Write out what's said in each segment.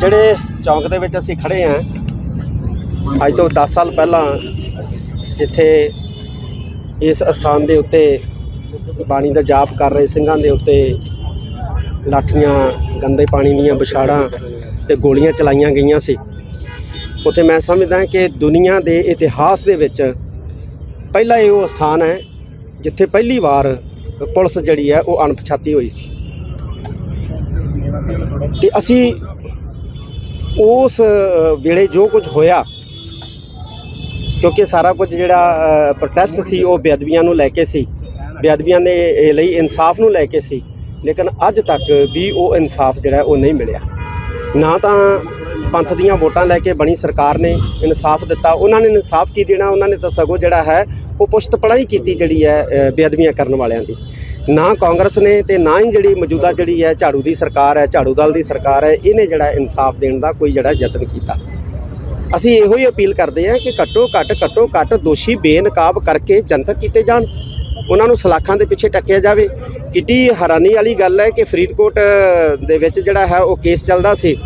ਜਿਹੜੇ ਚੌਂਕ ਦੇ ਵਿੱਚ ਅਸੀਂ ਖੜੇ ਆਂ ਅੱਜ ਤੋਂ 10 ਸਾਲ ਪਹਿਲਾਂ ਜਿੱਥੇ ਇਸ ਸਥਾਨ ਦੇ ਉੱਤੇ ਬਾਣੀ ਦਾ ਜਾਪ ਕਰ ਰਹੇ ਸਿੰਘਾਂ ਦੇ ਉੱਤੇ ਲਾਠੀਆਂ, ਗੰਦੇ ਪਾਣੀ ਦੀਆਂ ਵਿਛਾੜਾਂ ਤੇ ਗੋਲੀਆਂ ਚਲਾਈਆਂ ਗਈਆਂ ਸੀ। ਉੱਥੇ ਮੈਂ ਸਮਝਦਾ ਕਿ ਦੁਨੀਆ ਦੇ ਇਤਿਹਾਸ ਦੇ ਵਿੱਚ ਪਹਿਲਾ ਇਹ ਉਹ ਸਥਾਨ ਹੈ ਜਿੱਥੇ ਪਹਿਲੀ ਵਾਰ ਪੁਲਿਸ ਜਿਹੜੀ ਹੈ ਉਹ ਅਣਪਛਾਤੀ ਹੋਈ ਸੀ। ਤੇ ਅਸੀਂ ਉਸ ਵੇਲੇ ਜੋ ਕੁਝ ਹੋਇਆ, ਕਿਉਂਕਿ ਸਾਰਾ ਕੁਝ ਜਿਹੜਾ ਪ੍ਰੋਟੈਸਟ ਸੀ, ਉਹ ਬੇਅਦਬੀਆਂ ਨੂੰ ਲੈ ਕੇ ਸੀ। ਬੇਅਦਬੀਆਂ ਦੇ ਲਈ ਇਨਸਾਫ ਨੂੰ ਲੈ ਕੇ ਸੀ। ਲੇਕਿਨ ਅੱਜ ਤੱਕ ਵੀ ਉਹ ਇਨਸਾਫ ਜਿਹੜਾ, ਉਹ ਨਹੀਂ ਮਿਲਿਆ। ਨਾ ਤਾਂ ਪੰਥ ਦੀਆਂ ਵੋਟਾਂ ਲੈ ਕੇ ਬਣੀ ਸਰਕਾਰ ਨੇ ਇਨਸਾਫ ਦਿੱਤਾ। ਉਹਨਾਂ ਨੇ ਇਨਸਾਫ ਕੀ ਦੇਣਾ? ਉਹਨਾਂ ਨੇ ਤਾਂ ਸਗੋਂ ਜਿਹੜਾ ਹੈ, ਉਹ ਪੁਸ਼ਤ ਪੜਾਈ ਕੀਤੀ ਜਿਹੜੀ ਹੈ ਬੇਅਦਬੀਆਂ ਕਰਨ ਵਾਲਿਆਂ ਦੀ। ਨਾ ਕਾਂਗਰਸ ਨੇ ਤੇ ਨਾ ਹੀ ਜਿਹੜੀ ਮੌਜੂਦਾ ਜਿਹੜੀ ਹੈ ਝਾੜੂ ਦੀ ਸਰਕਾਰ ਹੈ, ਝਾੜੂ ਦਲ ਦੀ ਸਰਕਾਰ ਹੈ, ਇਹਨੇ ਜਿਹੜਾ ਇਨਸਾਫ ਦੇਣ ਦਾ ਕੋਈ ਜਿਹੜਾ ਯਤਨ ਕੀਤਾ। ਅਸੀਂ ਇਹੋ ਹੀ ਅਪੀਲ ਕਰਦੇ ਹਾਂ ਕਿ ਘੱਟੋ ਘੱਟ ਘੱਟੋ ਘੱਟ ਦੋਸ਼ੀ ਬੇਨਕਾਬ ਕਰਕੇ ਜਨਤਕ ਕੀਤੇ ਜਾਣ। ਉਹਨਾਂ ਨੂੰ ਸਲਾਖਾਂ ਦੇ ਪਿੱਛੇ ਟੱਕਿਆ ਜਾਵੇ। ਕਿੱਡੀ ਹੈਰਾਨੀ ਵਾਲੀ ਗੱਲ ਹੈ ਕਿ ਫਰੀਦਕੋਟ ਦੇ ਵਿੱਚ ਜਿਹੜਾ ਹੈ, ਉਹ ਕੇਸ ਚੱਲਦਾ ਸੀ।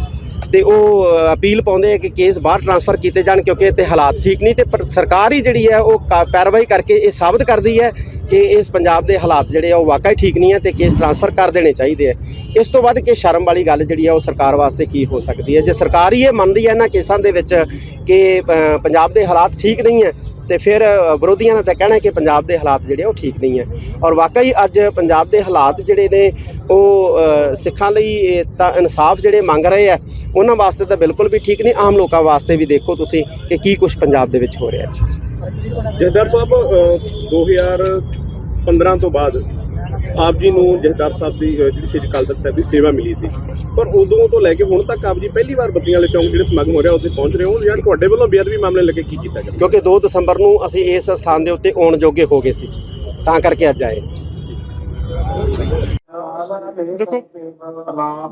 ਤੇ ਉਹ ਅਪੀਲ ਪਾਉਂਦੇ ਆ ਕਿ ਕੇਸ ਬਾਹਰ ਟਰਾਂਸਫਰ ਕੀਤੇ ਜਾਣ ਕਿਉਂਕਿ ਇੱਥੇ ਹਾਲਾਤ ਠੀਕ ਨਹੀਂ ਤੇ ਪਰ ਸਰਕਾਰ ਹੀ ਜਿਹੜੀ ਹੈ ਉਹ ਕਾ- ਪੈਰਵਾਈ ਕਰਕੇ ਇਹ ਸਾਬਤ ਕਰਦੀ ਹੈ ਕਿ ਇਸ ਪੰਜਾਬ ਦੇ ਹਾਲਾਤ ਜਿਹੜੇ ਆ ਉਹ ਵਾਕਈ ਠੀਕ ਨਹੀਂ ਹੈ ਤੇ ਕੇਸ ਟਰਾਂਸਫਰ ਕਰ ਦੇਣੇ ਚਾਹੀਦੇ ਆ। ਇਸ ਤੋਂ ਵੱਧ ਕਿ ਸ਼ਰਮ ਵਾਲੀ ਗੱਲ ਜਿਹੜੀ ਆ ਉਹ ਸਰਕਾਰ ਵਾਸਤੇ ਕੀ ਹੋ ਸਕਦੀ ਹੈ? ਜੇ ਸਰਕਾਰ ਹੀ ਇਹ ਮੰਨਦੀ ਹੈ ਇਹਨਾਂ ਕੇਸਾਂ ਦੇ ਵਿੱਚ ਕਿ ਪੰਜਾਬ ਦੇ ਹਾਲਾਤ ਠੀਕ ਨਹੀਂ ਹੈ ਤੇ ਫਿਰ ਵਿਰੋਧੀਆਂ ਦਾ ਤਾਂ ਕਹਿਣਾ ਕਿ ਪੰਜਾਬ ਦੇ ਹਾਲਾਤ ਜਿਹੜੇ ਉਹ ਠੀਕ ਨਹੀਂ ਹੈ। ਔਰ ਵਾਕਈ ਅੱਜ ਪੰਜਾਬ ਦੇ ਹਾਲਾਤ ਜਿਹੜੇ ਨੇ ਉਹ ਸਿੱਖਾਂ ਲਈ ਤਾਂ ਇਨਸਾਫ ਜਿਹੜੇ ਮੰਗ ਰਹੇ ਆ ਉਹਨਾਂ ਵਾਸਤੇ ਤਾਂ ਬਿਲਕੁਲ ਵੀ ਠੀਕ ਨਹੀਂ। ਆਮ ਲੋਕਾਂ ਵਾਸਤੇ ਵੀ ਦੇਖੋ ਤੁਸੀਂ ਕਿ ਕੀ ਕੁਝ ਪੰਜਾਬ ਦੇ ਵਿੱਚ ਹੋ ਰਿਹਾ ਹੈ ਜਹਦਾਰ ਸਾਹਿਬ ਅ, 2015 ਤੋਂ ਬਾਅਦ ਆਪ ਜੀ ਨੂੰ ਜਹਦਾਰ ਸਾਹਿਬ ਦੀ ਜਿਹੜੀ ਸ਼੍ਰੀ ਅਕਾਲ ਤਖਤ ਸਾਹਿਬ ਦੀ ਸੇਵਾ ਮਿਲੀ ਸੀ। ਪਰ ਉਦੋਂ ਤੋਂ ਲੈ ਕੇ ਹੁਣ ਤੱਕ ਆਪ ਜੀ ਪਹਿਲੀ ਵਾਰ ਬੱਤੀਆਂ ਵਾਲੇ ਚੌਂਕ ਜਿਹੜੇ ਸਮਾਗਮ ਹੋ ਰਿਹਾ ਉੱਥੇ ਪਹੁੰਚ ਰਹੇ ਹੋ। ਜਾਂ ਤੁਹਾਡੇ ਵੱਲੋਂ ਬੇਅਦਬੀ ਮਾਮਲੇ ਲੈ ਕੇ ਕੀ ਕੀਤਾ ਗਿਆ? ਕਿਉਂਕਿ 2 ਦਸੰਬਰ ਨੂੰ ਅਸੀਂ ਇਸ ਸਥਾਨ ਦੇ ਉੱਤੇ ਆਉਣ ਜੋਗੇ ਹੋ ਗਏ ਸੀ ਤਾਂ ਕਰਕੇ ਅੱਜ ਆਏ ਦੇਖੋ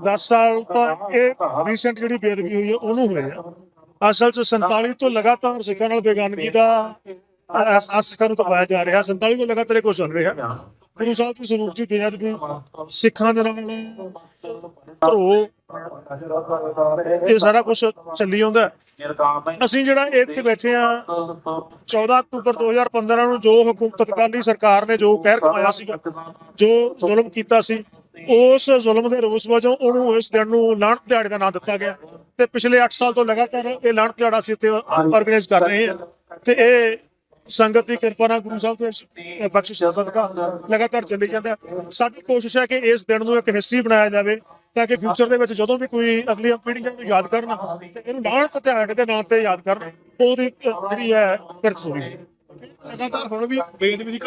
10 ਸਾਲ ਤਾਂ ਇਹ ਰੀਸੈਂਟ ਜਿਹੜੀ ਬੇਅਦਬੀ ਹੋਈ ਹੈ ਉਹਨੂੰ ਹੋਈ ਹੈ। ਅਸਲ ਚ 47 ਤੋਂ ਲਗਾਤਾਰ ਸਿੱਖਾਂ ਨਾਲ ਬੇਗਾਨਗੀ ਦਾ ਅਹਿਸਾਸ ਸਿੱਖਾਂ ਨੂੰ ਕਰਵਾਇਆ ਜਾ ਰਿਹਾ। 47 ਤੋਂ ਲਗਾਤਾਰ ਇਹ ਕੁਝ ਚੱਲ ਰਿਹਾ। ਗੁਰੂ ਸਾਹਿਬ ਦੀ ਸਰੂਪ ਦੀ ਬੇਅਦਬੀ ਸਿੱਖਾਂ ਦੇ ਨਾਲ ਧਰੋ ਇਹ ਸਾਰਾ ਕੁਝ ਚੱਲੀ ਆਉਂਦਾ ਅਸੀਂ ਜਿਹੜਾ ਇੱਥੇ ਬੈਠੇ ਆ 14 ਅਕਤੂਬਰ 2015 ਨੂੰ ਜੋ ਹਕੂਮਤ ਤਤਕਾਲੀ ਸਰਕਾਰ ਨੇ ਜੋ ਕਹਿਰ ਕਮਾਇਆ ਸੀਗਾ, ਜੋ ਜ਼ੁਲਮ ਕੀਤਾ ਸੀ, ਉਸ ਜ਼ੁਲਮ ਦੇ ਰੋਸ ਵਜੋਂ ਉਹਨੂੰ ਇਸ ਦਿਨ ਨੂੰ ਲਾਹਣਤ ਦਿਹਾੜੇ ਦਾ ਨਾਮ ਦਿੱਤਾ ਗਿਆ। ਤੇ ਪਿਛਲੇ 8 ਸਾਲ ਤੋਂ ਲਗਾਤਾਰ ਇਹ ਲਾਹਣਤ ਦਿਹਾੜਾ ਅਸੀਂ ਇੱਥੇ ਆਰਗੇਨਾਈਜ਼ ਕਰ ਰਹੇ ਹਾਂ। ਤੇ ਇਹ ਸੰਗਤ ਦੀ ਕਿਰਪਾ ਨਾਲ ਗੁਰੂ ਸਾਹਿਬ ਦੇ ਬਖਸ਼ਿਸ਼ ਸਦਕਾ ਲਗਾਤਾਰ ਚੱਲੀ ਜਾਂਦਾ ਸਾਡੀ ਕੋਸ਼ਿਸ਼ ਹੈ ਕਿ ਇਸ ਦਿਨ ਨੂੰ ਇੱਕ ਹਿਸਟਰੀ ਬਣਾਇਆ ਜਾਵੇ ਤਾਂ ਕਿ ਫਿਊਚਰ ਦੇ ਵਿੱਚ ਜਦੋਂ ਵੀ ਕੋਈ ਅਗਲੀਆਂ ਪੀੜ੍ਹੀਆਂ ਨੂੰ ਯਾਦ ਕਰਨ, ਤੇ ਇਹਨੂੰ ਲਾਹਣਤ ਧਿਆਨ ਦੇ ਨਾਂ ਤੇ ਯਾਦ ਕਰਨ, ਉਹਦੀ ਜਿਹੜੀ ਹੈ ਕਿਰਤ ਹੋਈ। ਲਗਾਤਾਰ ਹੁਣ ਵੀ ਬੇਅਦਬੀ ਦੀ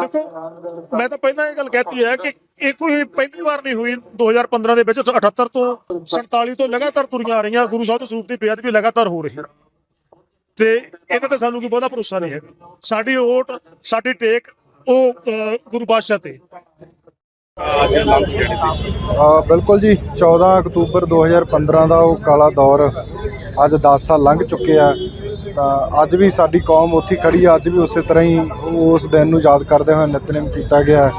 ਦੇਖੋ ਮੈਂ ਤਾਂ ਪਹਿਲਾਂ ਇਹ ਗੱਲ ਕਹਿਤੀ ਹੈ ਕਿ ਇਹ ਕੋਈ ਪਹਿਲੀ ਵਾਰ ਨਹੀਂ ਹੋਈ। 2015 ਦੇ ਵਿੱਚ 78 ਤੋਂ 47 ਤੋਂ ਲਗਾਤਾਰ ਤੁਰੀਆਂ ਆ ਰਹੀਆਂ। ਗੁਰੂ ਸਾਹਿਬ ਦੇ ਸਰੂਪ ਦੀ ਬੇਅਦਬੀ ਲਗਾਤਾਰ ਹੋ ਰਹੀ ਹੈ। ਤੇ ਇਹਦੇ ਤੇ ਸਾਨੂੰ ਕੋਈ ਬਹੁਤਾ ਭਰੋਸਾ ਨਹੀਂ ਹੈ ਸਾਡੀ ਓਟ ਸਾਡੀ ਟੇਕ ਉਹ ਗੁਰੂ ਪਾਤਸ਼ਾਹ ਤੇ। ਬਿਲਕੁਲ ਜੀ 14 ਅਕਤੂਬਰ 2015 ਦਾ ਉਹ ਕਾਲਾ ਦੌਰ ਅੱਜ 10 ਸਾਲ ਲੰਘ ਚੁੱਕੇ ਆ। ਤਾਂ ਅੱਜ ਵੀ ਸਾਡੀ ਕੌਮ ਉੱਥੇ ਖੜੀ ਅੱਜ ਵੀ ਉਸੇ ਤਰ੍ਹਾਂ ਹੀ ਉਸ ਦਿਨ ਨੂੰ ਯਾਦ ਕਰਦੇ ਹੋਏ ਨਿਤਨੇਮ ਕੀਤਾ ਗਿਆ।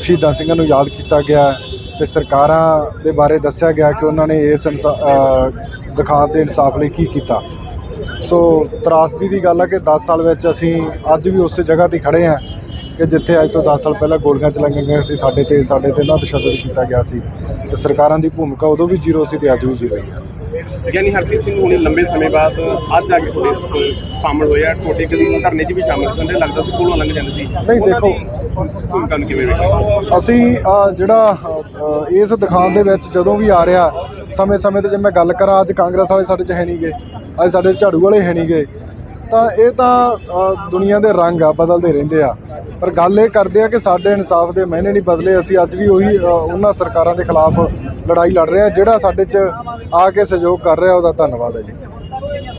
ਸ਼ਹੀਦਾਂ ਸਿੰਘਾਂ ਨੂੰ ਯਾਦ ਕੀਤਾ ਗਿਆ ਤੇ ਸਰਕਾਰਾਂ ਦੇ ਬਾਰੇ ਦੱਸਿਆ ਗਿਆ ਕਿ ਉਹਨਾਂ ਨੇ ਇਸ ਇਨਸਾ- ਅ, ਦੇ ਇਨਸਾਫ ਲਈ ਕੀ ਕੀਤਾ। ਸੋ ਤਰਾਸਦੀ ਦੀ ਗੱਲ ਹੈ ਕਿ 10 ਸਾਲ ਵਿੱਚ ਅਸੀਂ ਅੱਜ ਵੀ ਉਸੇ ਜਗ੍ਹਾ ਤੇ ਖੜੇ ਆ ਕਿ ਜਿੱਥੇ ਅੱਜ ਤੋਂ 10 ਸਾਲ ਪਹਿਲਾਂ ਗੋਲੀਆਂ ਚਲਾਈਆਂ ਗਈਆਂ ਸੀ ਸਾਡੇ ਤੇ ਸਾਡੇ ਤੇ ਨਾ ਤਸ਼ੱਦਦ ਕੀਤਾ ਗਿਆ ਸੀ ਤੇ ਸਰਕਾਰਾਂ ਦੀ ਭੂਮਿਕਾ ਉਦੋਂ ਵੀ ਜ਼ੀਰੋ ਸੀ ਤੇ ਅੱਜ ਵੀ ਜ਼ੀਰੋ ਹੀ ਯਾਨੀ ਹਰਪ੍ਰੀਤ ਸਿੰਘ ਹੁਣੇ ਲੰਬੇ ਸਮੇਂ ਬਾਅਦ ਅੱਜ ਆ ਕੇ ਤੁਹਾਡੇ ਸ- ਸ਼ਾਮਲ ਹੋਇਆ ਤੁਹਾਡੇ ਕਦੀ ਧਰਨੇ 'ਚ ਵੀ ਸ਼ਾਮਲ ਸੰਦੇ ਲੱਗਦਾ ਸੀ ਕੋਲੋਂ ਲੰਘ ਜਾਂਦੇ ਸੀ। ਨਹੀਂ, ਦੇਖੋ। ਭੂਮਿਕਾ ਨੂੰ ਕਿਵੇਂ ਵੇਖਦੇ ਅਸੀਂ ਜਿਹੜਾ ਇਸ ਦਿਖਾਉਣ ਦੇ ਵਿੱਚ ਜਦੋਂ ਵੀ ਆ ਰਿਹਾ ਸਮੇਂ-ਸਮੇਂ ਤੇ ਜੇ ਮੈਂ ਗੱਲ ਕਰਾਂ ਅੱਜ ਕਾਂਗਰਸ ਵਾਲੇ ਸਾਡੇ 'ਚ ਹੈ ਨਹੀਂਗੇ ਅੱਜ ਸਾਡੇ ਝਾੜੂ ਵਾਲੇ ਹੈ ਨਹੀਂਗੇ ਤਾਂ ਇਹ ਤਾਂ ਦੁਨੀਆ ਦੇ ਰੰਗ ਆ, ਬਦਲਦੇ ਰਹਿੰਦੇ ਆ। ਪਰ ਗੱਲ ਇਹ ਕਰਦੇ ਆ ਕਿ ਸਾਡੇ ਇਨਸਾਫ ਦੇ ਮਹੀਨੇ ਨਹੀਂ ਬਦਲੇ, ਅਸੀਂ ਅੱਜ ਵੀ ਉਹੀ ਉਹਨਾਂ ਸਰਕਾਰਾਂ ਦੇ ਖਿਲਾਫ ਲੜਾਈ ਲੜ ਰਹੇ ਆ, ਜਿਹੜਾ ਸਾਡੇ 'ਚ ਆ ਕੇ ਸਹਿਯੋਗ ਕਰ ਰਿਹਾ, ਉਹਦਾ ਧੰਨਵਾਦ ਹੈ ਜੀ।